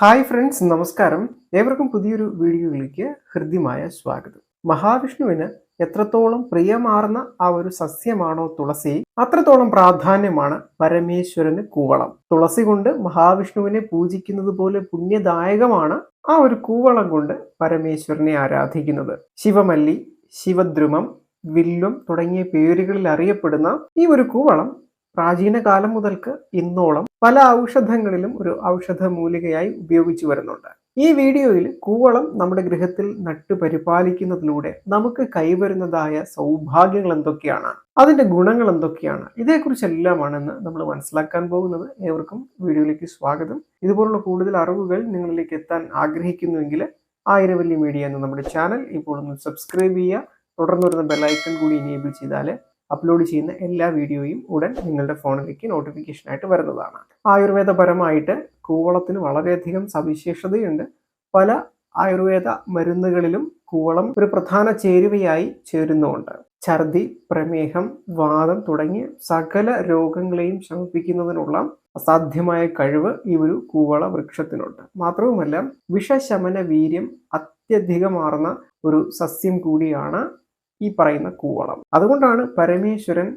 Hi friends നമസ്കാരം. ഏവർക്കും പുതിയൊരു വീഡിയോയിലേക്ക് ഹൃദ്യമായ സ്വാഗതം. മഹാവിഷ്ണുവിന് എത്രത്തോളം പ്രിയമാർന്ന ആ ഒരു സസ്യമാണോ തുളസി അത്രത്തോളം പ്രാധാന്യമാണ് പരമേശ്വരന് കൂവളം. തുളസി കൊണ്ട് മഹാവിഷ്ണുവിനെ പൂജിക്കുന്നത് പോലെ പുണ്യദായകമാണ് ആ ഒരു കൂവളം കൊണ്ട് പരമേശ്വരനെ ആരാധിക്കുന്നത്. ശിവമല്ലി ശിവദ്രുമം വില്ലും തുടങ്ങിയ പേരുകളിൽ അറിയപ്പെടുന്ന ഈ ഒരു കൂവളം പ്രാചീന കാലം മുതൽക്ക് ഇന്നോളം പല ഔഷധങ്ങളിലും ഒരു ഔഷധ മൂലികയായി ഉപയോഗിച്ചു വരുന്നുണ്ട്. ഈ വീഡിയോയിൽ കൂവളം നമ്മുടെ ഗൃഹത്തിൽ നട്ടു പരിപാലിക്കുന്നതിലൂടെ നമുക്ക് കൈവരുന്നതായ സൗഭാഗ്യങ്ങൾ എന്തൊക്കെയാണ്? അതിന്റെ ഗുണങ്ങൾ എന്തൊക്കെയാണ്? ഇതേക്കുറിച്ചെല്ലാമാണെന്ന് നമ്മൾ മനസ്സിലാക്കാൻ പോകുന്നത്. ഏവർക്കും വീഡിയോയിലേക്ക് സ്വാഗതം. ഇതുപോലുള്ള കൂടുതൽ അറിവുകൾ നിങ്ങളിലേക്ക് എത്താൻ ആഗ്രഹിക്കുന്നുവെങ്കിൽ ആയിരവല്ലി മീഡിയ എന്ന നമ്മുടെ ചാനൽ ഇപ്പോൾ ഒന്ന് സബ്സ്ക്രൈബ് ചെയ്യുക. തുടർന്ന് വരുന്ന ബെല്ലൈക്കൺ കൂടി എനേബിൾ ചെയ്താൽ അപ്ലോഡ് ചെയ്യുന്ന എല്ലാ വീഡിയോയും ഉടൻ നിങ്ങളുടെ ഫോണിലേക്ക് നോട്ടിഫിക്കേഷനായിട്ട് വരുന്നതാണ്. ആയുർവേദപരമായിട്ട് കൂവളത്തിന് വളരെയധികം സവിശേഷതയുണ്ട്. പല ആയുർവേദ മരുന്നുകളിലും കൂവളം ഒരു പ്രധാന ചേരുവയായി ചേരുന്നുണ്ട്. ഛർദി പ്രമേഹം വാദം തുടങ്ങിയ സകല രോഗങ്ങളെയും ശമിപ്പിക്കുന്നതിനുള്ള അസാധ്യമായ കഴിവ് ഈ ഒരു കൂവള വൃക്ഷത്തിനുണ്ട്. മാത്രവുമല്ല വിഷശമന വീര്യം അത്യധികമാർന്ന ഒരു സസ്യം കൂടിയാണ് ഈ പറയുന്ന കൂവളം. അതുകൊണ്ടാണ് പരമേശ്വരൻ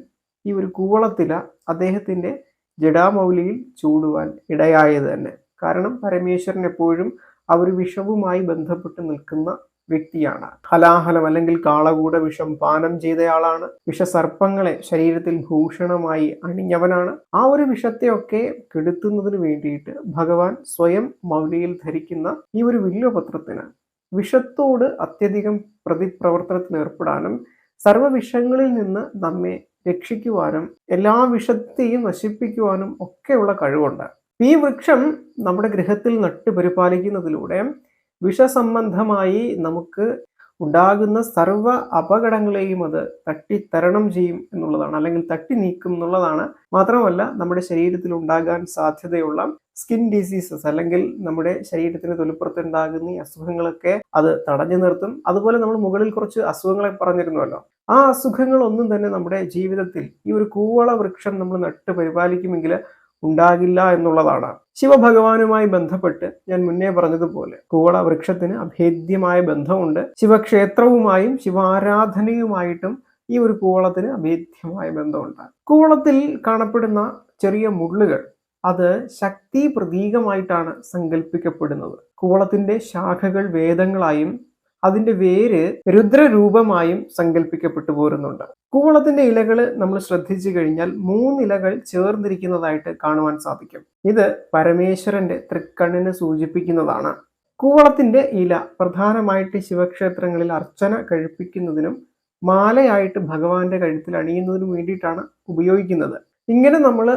ഈ ഒരു കൂവളത്തില അദ്ദേഹത്തിന്റെ ജഡാമൗലിയിൽ ചൂടുവാൻ ഇടയായത് തന്നെ. കാരണം പരമേശ്വരൻ എപ്പോഴും ആ ഒരു വിഷവുമായി ബന്ധപ്പെട്ട് നിൽക്കുന്ന വ്യക്തിയാണ്. ഹലാഹലം അല്ലെങ്കിൽ കാളകൂട വിഷം പാനം ചെയ്തയാളാണ്. വിഷസർപ്പങ്ങളെ ശരീരത്തിൽ ഭൂഷണമായി അണിഞ്ഞവനാണ്. ആ ഒരു വിഷത്തെയൊക്കെ കെടുത്തുന്നതിന് വേണ്ടിയിട്ട് ഭഗവാൻ സ്വയം മൗലിയിൽ ധരിക്കുന്ന ഈ ഒരു വില്വപത്രത്തിന് വിഷത്തോട് അത്യധികം പ്രതിപ്രവർത്തനത്തിന് ഏർപ്പെടാനും സർവവിഷങ്ങളിൽ നിന്ന് നമ്മെ രക്ഷിക്കുവാനും എല്ലാ വിഷത്തെയും നശിപ്പിക്കുവാനും ഒക്കെയുള്ള കഴിവുണ്ട്. ഈ വൃക്ഷം നമ്മുടെ ഗൃഹത്തിൽ നട്ടുപരിപാലിക്കുന്നതിലൂടെ വിഷസംബന്ധമായി നമുക്ക് ഉണ്ടാകുന്ന സർവ അപകടങ്ങളെയും അത് തട്ടിത്തരണം ചെയ്യും എന്നുള്ളതാണ് അല്ലെങ്കിൽ തട്ടി നീക്കും എന്നുള്ളതാണ്. മാത്രമല്ല നമ്മുടെ ശരീരത്തിൽ ഉണ്ടാകാൻ സാധ്യതയുള്ള സ്കിൻ ഡിസീസസ് അല്ലെങ്കിൽ നമ്മുടെ ശരീരത്തിന് തൊലിപ്പുറത്തുണ്ടാകുന്ന ഈ അസുഖങ്ങളൊക്കെ അത് തടഞ്ഞു നിർത്തും. അതുപോലെ നമ്മൾ മുകളിൽ കുറച്ച് അസുഖങ്ങളെ പറഞ്ഞിരുന്നുവല്ലോ ആ അസുഖങ്ങളൊന്നും തന്നെ നമ്മുടെ ജീവിതത്തിൽ ഈ ഒരു കൂവള വൃക്ഷം നമ്മൾ നട്ട് പരിപാലിക്കുമെങ്കിൽ ഉണ്ടാകില്ല എന്നുള്ളതാണ്. ശിവഭഗവാനുമായി ബന്ധപ്പെട്ട് ഞാൻ മുന്നേ പറഞ്ഞതുപോലെ കൂവള വൃക്ഷത്തിന് അഭേദ്യമായ ബന്ധമുണ്ട്. ശിവക്ഷേത്രവുമായും ശിവാരാധനയുമായിട്ടും ഈ ഒരു കൂവളത്തിന് അഭേദ്യമായ ബന്ധമുണ്ട്. കൂവളത്തിൽ കാണപ്പെടുന്ന ചെറിയ മുള്ളുകൾ അത് ശക്തി പ്രതീകമായിട്ടാണ് സങ്കല്പിക്കപ്പെടുന്നത് കൂവളത്തിന്റെ ശാഖകൾ വേദങ്ങളായും അതിന്റെ വേര് രുദ്രരൂപമായും സങ്കല്പിക്കപ്പെട്ടു പോരുന്നുണ്ട്. കൂവളത്തിന്റെ ഇലകൾ നമ്മൾ ശ്രദ്ധിച്ചു കഴിഞ്ഞാൽ മൂന്നിലകൾ ചേർന്നിരിക്കുന്നതായിട്ട് കാണുവാൻ സാധിക്കും. ഇത് പരമേശ്വരന്റെ തൃക്കണ്ണിന് സൂചിപ്പിക്കുന്നതാണ്. കൂവളത്തിന്റെ ഇല പ്രധാനമായിട്ട് ശിവക്ഷേത്രങ്ങളിൽ അർച്ചന കഴിപ്പിക്കുന്നതിനും മാലയായിട്ട് ഭഗവാന്റെ കഴുത്തിൽ അണിയുന്നതിനും വേണ്ടിയിട്ടാണ് ഉപയോഗിക്കുന്നത്. ഇങ്ങനെ നമ്മൾ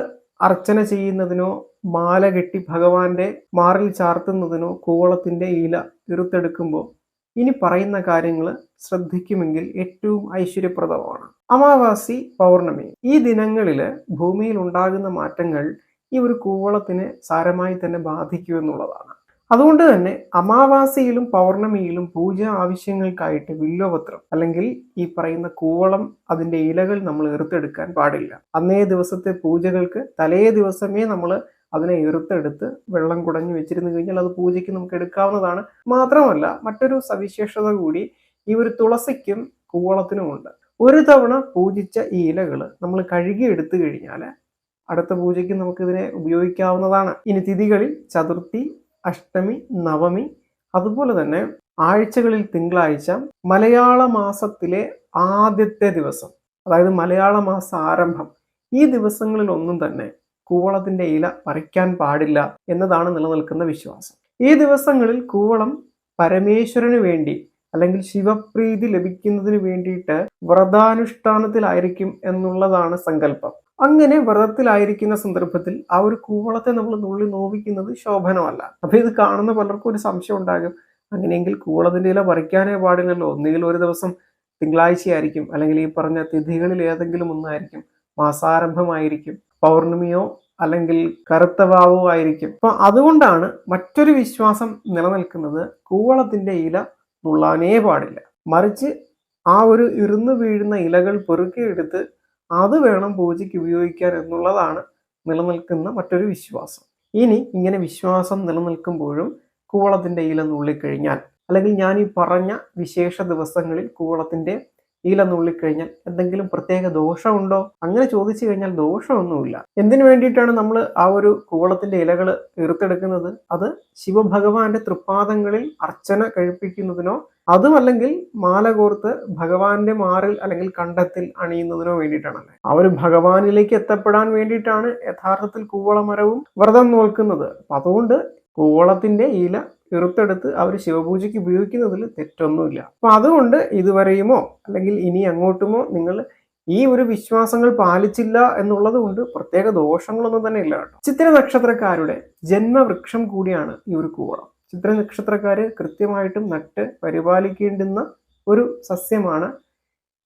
അർച്ചന ചെയ്യുന്നതിനോ മാല കെട്ടി ഭഗവാന്റെ മാറിൽ ചാർത്തുന്നതിനോ കൂവളത്തിന്റെ ഇല ഇറുത്തെടുക്കുമ്പോൾ ഇനി പറയുന്ന കാര്യങ്ങൾ ശ്രദ്ധിക്കുമെങ്കിൽ ഏറ്റവും ഐശ്വര്യപ്രദമാണ്. അമാവാസി പൗർണമി. ഈ ദിനങ്ങളിൽ ഭൂമിയിൽ ഉണ്ടാകുന്ന മാറ്റങ്ങൾ ഈ ഒരു കൂവളത്തിനെ സാരമായി തന്നെ ബാധിക്കുമെന്നുള്ളതാണ് അതുകൊണ്ട് തന്നെ അമാവാസിയിലും പൗർണമിയിലും പൂജ ആവശ്യങ്ങൾക്കായിട്ട് വില്ലോപത്രം അല്ലെങ്കിൽ ഈ പറയുന്ന കൂവളം അതിന്റെ ഇലകൾ നമ്മൾ എറുത്തെടുക്കാൻ പാടില്ല. അന്നേ ദിവസത്തെ പൂജകൾക്ക് തലേ ദിവസമേ നമ്മൾ അതിനെ എറുത്തെടുത്ത് വെള്ളം കുടഞ്ഞു വെച്ചിരുന്നു കഴിഞ്ഞാൽ അത് പൂജയ്ക്ക് നമുക്ക് എടുക്കാവുന്നതാണ്. മാത്രമല്ല മറ്റൊരു സവിശേഷത കൂടി ഈ ഒരു തുളസിക്കും കൂവളത്തിനുമുണ്ട് ഒരു തവണ പൂജിച്ച ഈ ഇലകൾ നമ്മൾ കഴുകി എടുത്തു കഴിഞ്ഞാൽ അടുത്ത പൂജയ്ക്ക് നമുക്കിതിനെ ഉപയോഗിക്കാവുന്നതാണ്. ഇനി തിഥികളിൽ ചതുർത്ഥി അഷ്ടമി നവമി അതുപോലെ തന്നെ ആഴ്ചകളിൽ തിങ്കളാഴ്ച മലയാള മാസത്തിലെ ആദ്യത്തെ ദിവസം അതായത് മലയാള മാസ ആരംഭം ഈ ദിവസങ്ങളിലൊന്നും തന്നെ കൂവളത്തിന്റെ ഇല പറിക്കാൻ പാടില്ല എന്നതാണ് നിലനിൽക്കുന്ന വിശ്വാസം. ഈ ദിവസങ്ങളിൽ കൂവളം പരമേശ്വരന് വേണ്ടി അല്ലെങ്കിൽ ശിവപ്രീതി ലഭിക്കുന്നതിന് വേണ്ടിയിട്ട് വ്രതാനുഷ്ഠാനത്തിലായിരിക്കും എന്നുള്ളതാണ് സങ്കല്പം. അങ്ങനെ വ്രതത്തിലായിരിക്കുന്ന സന്ദർഭത്തിൽ ആ ഒരു കൂവളത്തെ നമ്മൾ നുള്ളി നോവിക്കുന്നത് ശോഭനമല്ല. അപ്പൊ ഇത് കാണുന്ന പലർക്കും ഒരു സംശയം ഉണ്ടാകും. അങ്ങനെയെങ്കിൽ കൂവളത്തിന്റെ ഇല പറിക്കാനേ പാടില്ലല്ലോ. ഒന്നുകിൽ ഒരു ദിവസം തിങ്കളാഴ്ചയായിരിക്കും. അല്ലെങ്കിൽ ഈ പറഞ്ഞ തിഥികളിൽ ഏതെങ്കിലും ഒന്നായിരിക്കും. മാസാരംഭമായിരിക്കും. പൗർണമിയോ അല്ലെങ്കിൽ കറുത്ത വാവോ ആയിരിക്കും. അപ്പൊ അതുകൊണ്ടാണ് മറ്റൊരു വിശ്വാസം നിലനിൽക്കുന്നത് കൂവളത്തിന്റെ ഇല നുള്ളാനേ പാടില്ല. മറിച്ച് ആ ഒരു ഇരുന്ന് വീഴുന്ന ഇലകൾ പെറുക്കിയെടുത്ത് അത് വേണം പൂജയ്ക്ക് ഉപയോഗിക്കാൻ എന്നുള്ളതാണ് നിലനിൽക്കുന്ന മറ്റൊരു വിശ്വാസം. ഇനി ഇങ്ങനെ വിശ്വാസം നിലനിൽക്കുമ്പോഴും കൂവളത്തിന്റെ ഇല നുള്ളിക്കഴിഞ്ഞാൽ അല്ലെങ്കിൽ ഞാൻ ഈ പറഞ്ഞ വിശേഷ ദിവസങ്ങളിൽ കൂവളത്തിന്റെ ഇല നുള്ളിക്കഴിഞ്ഞാൽ എന്തെങ്കിലും പ്രത്യേക ദോഷമുണ്ടോ? അങ്ങനെ ചോദിച്ചു കഴിഞ്ഞാൽ ദോഷമൊന്നുമില്ല. എന്തിനു വേണ്ടിയിട്ടാണ് നമ്മൾ ആ ഒരു കൂളത്തിന്റെ ഇലകൾ ഈർത്തെടുക്കുന്നത് അത് ശിവഭഗവാന്റെ തൃപ്പാദങ്ങളിൽ അർച്ചന കഴിപ്പിക്കുന്നതിനോ അതുമല്ലെങ്കിൽ മാല കോർത്ത് ഭഗവാന്റെ മാറിൽ അല്ലെങ്കിൽ കണ്ടത്തിൽ അണിയുന്നതിനോ വേണ്ടിയിട്ടാണല്ലേ? ഒരു ഭഗവാനിലേക്ക് എത്തപ്പെടാൻ വേണ്ടിയിട്ടാണ് യഥാർത്ഥത്തിൽ കൂവളമരവും വ്രതം നോൽക്കുന്നത്. അതുകൊണ്ട് കൂവളത്തിന്റെ ഇല ഇറുത്തെടുത്ത് അവർ ശിവപൂജയ്ക്ക് ഉപയോഗിക്കുന്നതിൽ തെറ്റൊന്നുമില്ല. അപ്പൊ അതുകൊണ്ട് ഇതുവരെയുമോ അല്ലെങ്കിൽ ഇനി അങ്ങോട്ടുമോ നിങ്ങൾ ഈ ഒരു വിശ്വാസങ്ങൾ പാലിച്ചില്ല എന്നുള്ളത് കൊണ്ട് പ്രത്യേക ദോഷങ്ങളൊന്നും തന്നെ ഇല്ല കേട്ടോ. ചിത്ര നക്ഷത്രക്കാരുടെ ജന്മവൃക്ഷം കൂടിയാണ് ഈ ഒരു കൂവളം. ചിത്ര നക്ഷത്രക്കാര് കൃത്യമായിട്ടും നട്ട് പരിപാലിക്കേണ്ടുന്ന ഒരു സസ്യമാണ്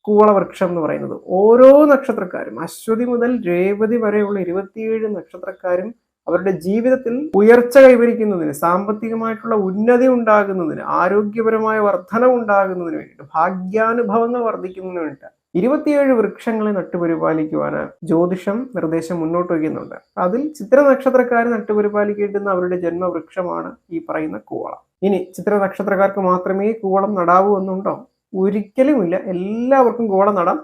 കൂവളവൃക്ഷം എന്ന് പറയുന്നത്. ഓരോ നക്ഷത്രക്കാരും അശ്വതി മുതൽ രേവതി വരെയുള്ള ഇരുപത്തിയേഴ് നക്ഷത്രക്കാരും അവരുടെ ജീവിതത്തിൽ ഉയർച്ച കൈവരിക്കുന്നതിന് സാമ്പത്തികമായിട്ടുള്ള ഉന്നതി ഉണ്ടാകുന്നതിന് ആരോഗ്യപരമായ വർധന ഉണ്ടാകുന്നതിന് വേണ്ടിയിട്ട് ഭാഗ്യാനുഭവങ്ങൾ വർദ്ധിക്കുന്നതിന് വേണ്ടിയിട്ട് ഇരുപത്തിയേഴ് വൃക്ഷങ്ങളെ നട്ടുപരിപാലിക്കുവാന് ജ്യോതിഷം നിർദ്ദേശം മുന്നോട്ട് വയ്ക്കുന്നുണ്ട്. അതിൽ ചിത്ര നക്ഷത്രക്കാർ നട്ടുപരിപാലിക്കേണ്ടുന്ന അവരുടെ ജന്മവൃക്ഷമാണ് ഈ പറയുന്ന കൂവളം. ഇനി ചിത്ര നക്ഷത്രക്കാർക്ക് മാത്രമേ കൂവളം നടാവൂ എന്നുണ്ടോ? ഒരിക്കലുമില്ല. എല്ലാവർക്കും കൂവളം നടാം.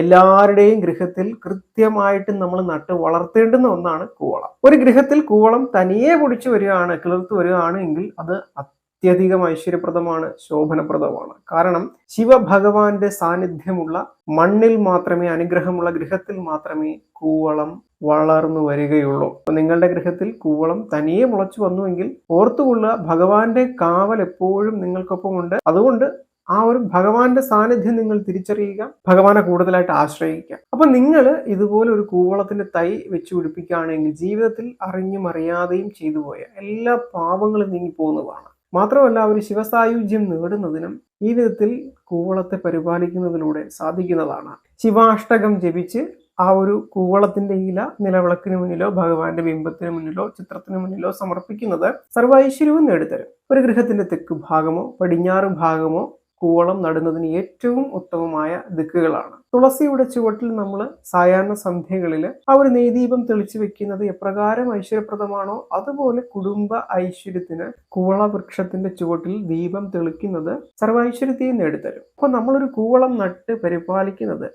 എല്ലാവരുടെയും ഗൃഹത്തിൽ കൃത്യമായിട്ട് നമ്മൾ നട്ട് വളർത്തേണ്ടുന്ന ഒന്നാണ് കൂവളം. ഒരു ഗൃഹത്തിൽ കൂവളം തനിയെ പൊടിച്ചു വരികയാണ് കിളിർത്ത് വരികയാണ് എങ്കിൽ അത് അത്യധികം ഐശ്വര്യപ്രദമാണ് ശോഭനപ്രദമാണ്. കാരണം ശിവഭഗവാന്റെ സാന്നിധ്യമുള്ള മണ്ണിൽ മാത്രമേ അനുഗ്രഹമുള്ള ഗൃഹത്തിൽ മാത്രമേ കൂവളം വളർന്നു വരികയുള്ളൂ. അപ്പൊ നിങ്ങളുടെ ഗൃഹത്തിൽ കൂവളം തനിയെ മുളച്ചു വന്നുവെങ്കിൽ ഓർത്തുകൊള്ളുക ഭഗവാന്റെ കാവൽ എപ്പോഴും നിങ്ങൾക്കൊപ്പം ഉണ്ട് അതുകൊണ്ട് ആ ഒരു ഭഗവാന്റെ സാന്നിധ്യം നിങ്ങൾ തിരിച്ചറിയുക ഭഗവാനെ കൂടുതലായിട്ട് ആശ്രയിക്കുക. അപ്പൊ നിങ്ങൾ ഇതുപോലെ ഒരു കൂവളത്തിന്റെ തൈ വെച്ച് പിടിപ്പിക്കുകയാണെങ്കിൽ ജീവിതത്തിൽ അറിഞ്ഞും അറിയാതെയും ചെയ്തു പോയ എല്ലാ പാപങ്ങളും നീങ്ങി പോകുന്നതാണ്. മാത്രമല്ല ഒരു ശിവസായുജ്യം നേടുന്നതിനും ഈ വിധത്തിൽ കൂവളത്തെ പരിപാലിക്കുന്നതിലൂടെ സാധിക്കുന്നതാണ്. ശിവാഷ്ടകം ജപിച്ച് ആ ഒരു കൂവളത്തിന്റെ ഇല നിലവിളക്കിന് മുന്നിലോ ഭഗവാന്റെ ബിംബത്തിന് മുന്നിലോ ചിത്രത്തിന് മുന്നിലോ സമർപ്പിക്കുന്നത് സർവൈശ്വര്യവും നേടിത്തരും. ഒരു ഗൃഹത്തിന്റെ തെക്ക് ഭാഗമോ പടിഞ്ഞാറ് ഭാഗമോ കൂവളം നടുന്നതിന് ഏറ്റവും ഉത്തമമായ ദിക്കുകളാണ്. തുളസിയുടെ ചുവട്ടിൽ നമ്മൾ സായാഹ്ന സന്ധ്യകളിൽ ആ ഒരു നെയ്ദീപം തെളിച്ചു വെക്കുന്നത് എപ്രകാരം ഐശ്വര്യപ്രദമാണോ? അതുപോലെ കുടുംബ ഐശ്വര്യത്തിന് കൂവള വൃക്ഷത്തിന്റെ ചുവട്ടിൽ ദീപം തെളിക്കുന്നത് സർവൈശ്വര്യത്തെയും നേടിത്തരും. അപ്പൊ നമ്മളൊരു കൂവളം നട്ട് പരിപാലിക്കുന്നത്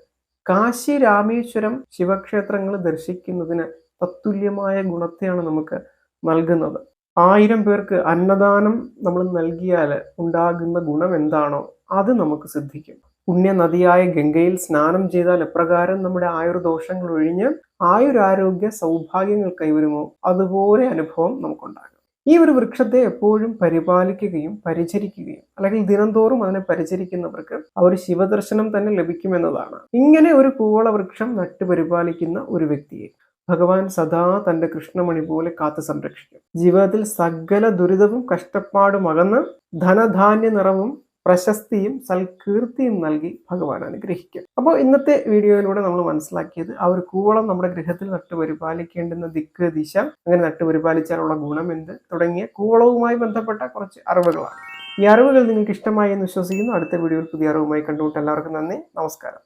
കാശി രാമേശ്വരം ശിവക്ഷേത്രങ്ങൾ ദർശിക്കുന്നതിന് തത്തുല്യമായ ഗുണത്തെയാണ് നമുക്ക് നൽകുന്നത്. ആയിരം പേർക്ക് അന്നദാനം നമ്മൾ നൽകിയാൽ ഉണ്ടാകുന്ന ഗുണം എന്താണോ അത് നമുക്ക് സിദ്ധിക്കും. പുണ്യനദിയായ ഗംഗയിൽ സ്നാനം ചെയ്താൽ എപ്രകാരം നമ്മുടെ ആയുർദോഷങ്ങൾ ഒഴിഞ്ഞ് ആയുരാരോഗ്യ സൗഭാഗ്യങ്ങൾ കൈവരുമോ? അതുപോലെ അനുഭവം നമുക്കുണ്ടാകും. ഈ ഒരു വൃക്ഷത്തെ എപ്പോഴും പരിപാലിക്കുകയും പരിചരിക്കുകയും അല്ലെങ്കിൽ ദിനംതോറും അതിനെ പരിചരിക്കുന്നവർക്ക് ആ ഒരു ശിവദർശനം തന്നെ ലഭിക്കുമെന്നതാണ്. ഇങ്ങനെ ഒരു കൂവള വൃക്ഷം നട്ടു പരിപാലിക്കുന്ന ഒരു വ്യക്തിയെ ഭഗവാൻ സദാ തന്റെ കൃഷ്ണമണി പോലെ കാത്തു സംരക്ഷിക്കും. ജീവിതത്തിൽ സകല ദുരിതവും കഷ്ടപ്പാടും അകന്ന് ധനധാന്യ നിറവും പ്രശസ്തിയും സൽകീർത്തിയും നൽകി ഭഗവാൻ അനുഗ്രഹിക്കും. അപ്പോൾ ഇന്നത്തെ വീഡിയോയിലൂടെ നമ്മൾ മനസ്സിലാക്കിയത് ആ ഒരു കൂവളം നമ്മുടെ ഗൃഹത്തിൽ നട്ടുപരിപാലിക്കേണ്ടുന്ന ദിക്ക് ദിശ അങ്ങനെ നട്ടുപരിപാലിച്ചാലുള്ള ഗുണം എന്ത് തുടങ്ങിയ കൂവളവുമായി ബന്ധപ്പെട്ട കുറച്ച് അറിവുകളാണ്. ഈ അറിവുകൾ നിങ്ങൾക്ക് ഇഷ്ടമായി എന്ന് വിശ്വസിക്കുന്നു. അടുത്ത വീഡിയോയിൽ പുതിയ അറിവുമായി കണ്ടുമുട്ട് എല്ലാവർക്കും നന്ദി. നമസ്കാരം.